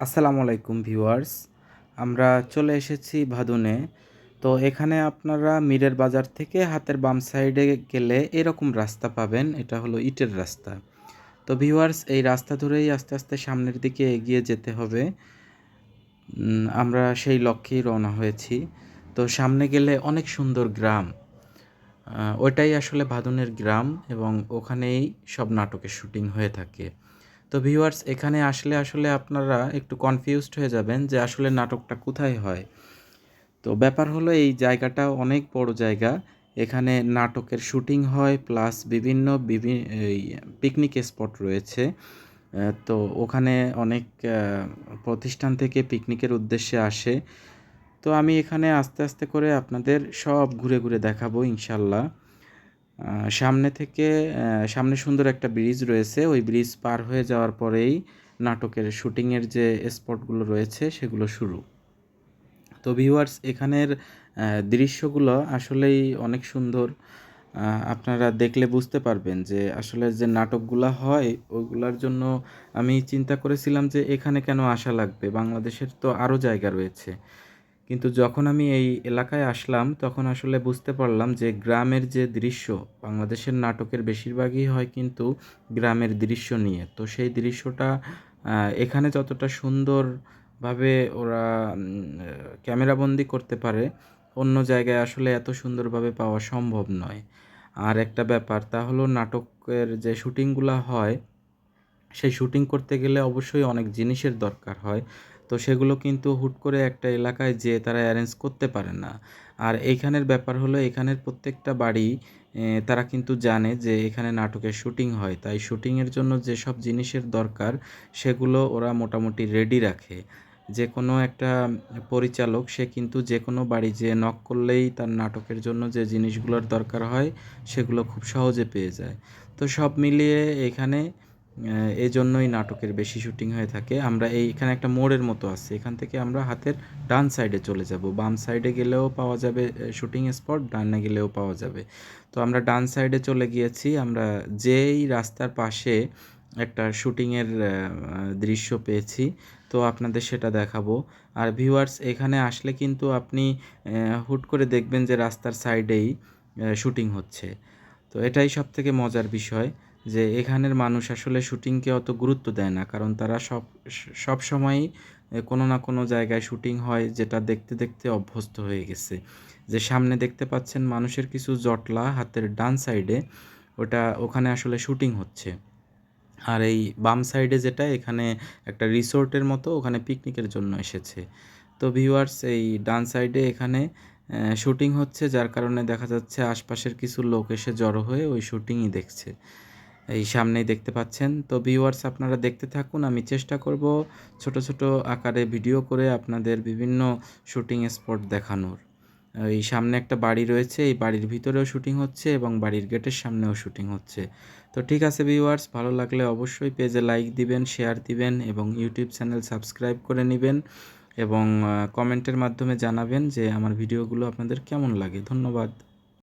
আসসালামু আলাইকুম ভিউয়ার্স, আমরা চলে এসেছি ভাদুনে। তো এখানে আপনারা মিরের বাজার থেকে হাতের বাম সাইডে গেলে এরকম রাস্তা পাবেন, এটা হলো ইটের রাস্তা। তো ভিউয়ার্স, এই রাস্তা ধরেই আস্তে আস্তে সামনের দিকে এগিয়ে যেতে হবে। আমরা সেই লক্ষ্যেই রওনা হয়েছি। তো সামনে গেলে অনেক সুন্দর গ্রাম। ওইটাই আসলে ভাদুনের গ্রাম এবং ওখানেই সব নাটকের শুটিং হয়ে থাকে। তো ভিউয়ার্স এখানে আসলে আসলে আপনারা একটু কনফিউজড হয়ে যাবেন যে আসলে নাটকটা কোথায় হয়। তো ব্যাপার হলো এই জায়গাটা অনেক বড় জায়গা। এখানে নাটকের শুটিং হয় প্লাস বিভিন্ন বিভিন্ন পিকনিক স্পট রয়েছে। তো ওখানে অনেক প্রতিষ্ঠান থেকে পিকনিকের উদ্দেশ্যে আসে। তো আমি এখানে আস্তে আস্তে করে আপনাদের সব ঘুরে ঘুরে দেখাবো ইনশাল্লাহ। সামনে থেকে সামনে সুন্দর একটা ব্রিজ রয়েছে। ওই ব্রিজ পার হয়ে যাওয়ার পরেই নাটকের শুটিংয়ের যে স্পটগুলো রয়েছে, সেগুলো শুরু। তো ভিউয়ার্স এখানের দৃশ্যগুলো আসলেই অনেক সুন্দর। আপনারা দেখলে বুঝতে পারবেন যে আসলে যে নাটকগুলো হয় ওইগুলোর জন্য আমি চিন্তা করেছিলাম যে এখানে কেন আসা লাগবে? বাংলাদেশের তো আরও জায়গা রয়েছে। কিন্তু যখন আমি এই এলাকায় আসলাম, তখন আসলে বুঝতে পারলাম যে গ্রামের যে দৃশ্য, বাংলাদেশের নাটকের বেশিরভাগই হয় কিন্তু গ্রামের দৃশ্য নিয়ে। তো সেই দৃশ্যটা এখানে যতটা সুন্দরভাবে ওরা ক্যামেরাবন্দি করতে পারে, অন্য জায়গায় আসলে এত সুন্দরভাবে পাওয়া সম্ভব নয়। আর একটা ব্যাপার, তা হলো নাটকের যে শুটিংগুলো হয়, সেই শুটিং করতে গেলে অবশ্যই অনেক জিনিসের দরকার হয়। তো সেগুলো কিন্তু হুট করে একটা এলাকায় যেয়ে তারা অ্যারেঞ্জ করতে পারে না। আর এইখানের ব্যাপার হলো এখানের প্রত্যেকটা বাড়ি তারা কিন্তু জানে যে এখানে নাটকের শুটিং হয়। তাই শুটিংয়ের জন্য যেসব জিনিসের দরকার, সেগুলো ওরা মোটামুটি রেডি রাখে। যে কোনো একটা পরিচালক, সে কিন্তু যে কোনো বাড়ি যে নক করলেই তার নাটকের জন্য যে জিনিসগুলোর দরকার হয়, সেগুলো খুব সহজে পেয়ে যায়। তো সব মিলিয়ে এখানে আহ, এই জন্যই নাটকের বেশি শুটিং হয়ে থাকে। আমরা এই এখানে একটা মোড়ের মতো আছে। এখান থেকে আমরা হাতের ডান সাইডে চলে যাব। বাম সাইডে গেলেও পাওয়া যাবে শুটিং স্পট ডানে গেলেও পাওয়া যাবে। তো আমরা ডান সাইডে চলে গিয়েছি। আমরা যেই রাস্তার পাশে একটা শুটিংয়ের দৃশ্য পেয়েছি তো আপনাদের সেটা দেখাবো। আর ভিউয়ার্স এখানে আসলে কিন্তু আপনি হুট করে দেখবেন যে রাস্তার সাইডেই শুটিং হচ্ছে। তো এটাই সব থেকে মজার বিষয়। যে এখানের মানুষ আসলে শুটিংকে অত গুরুত্ব দেয় না। কারণ তারা সব সব সময়ই কোনো না কোনো জায়গায় শুটিং হয় যেটা দেখতে দেখতে অভ্যস্ত হয়ে গেছে। যে সামনে দেখতে পাচ্ছেন মানুষের কিছু জটলা হাতের ডান সাইডে ওটা ওখানে আসলে শুটিং হচ্ছে। আর এই বাম সাইডে যেটা, এখানে একটা রিসোর্টের মতো ওখানে পিকনিকের জন্য এসেছে। তো ভিউয়ার্স এই ডান সাইডে এখানে শুটিং হচ্ছে, যার কারণে দেখা যাচ্ছে আশপাশের কিছু লোক এসে জড়ো হয়ে ওই শুটিংই দেখছে। এই সামনেই দেখতে পাচ্ছেন। তো ভিউয়ার্স আপনারা দেখতে থাকুন। আমি চেষ্টা করব ছোট ছোট আকারে ভিডিও করে আপনাদের বিভিন্ন শুটিং স্পট দেখানোর। এই সামনে একটা বাড়ি রয়েছে। এই বাড়ির ভিতরেও শুটিং হচ্ছে এবং বাড়ির গেটের সামনেও শুটিং হচ্ছে। তো ঠিক আছে ভিউয়ার্স ভালো লাগলে অবশ্যই পেজে লাইক দিবেন শেয়ার দিবেন এবং ইউটিউব চ্যানেল সাবস্ক্রাইব করে নেবেন এবং কমেন্টের মাধ্যমে জানাবেন যে আমার ভিডিওগুলো আপনাদের কেমন লাগে। ধন্যবাদ।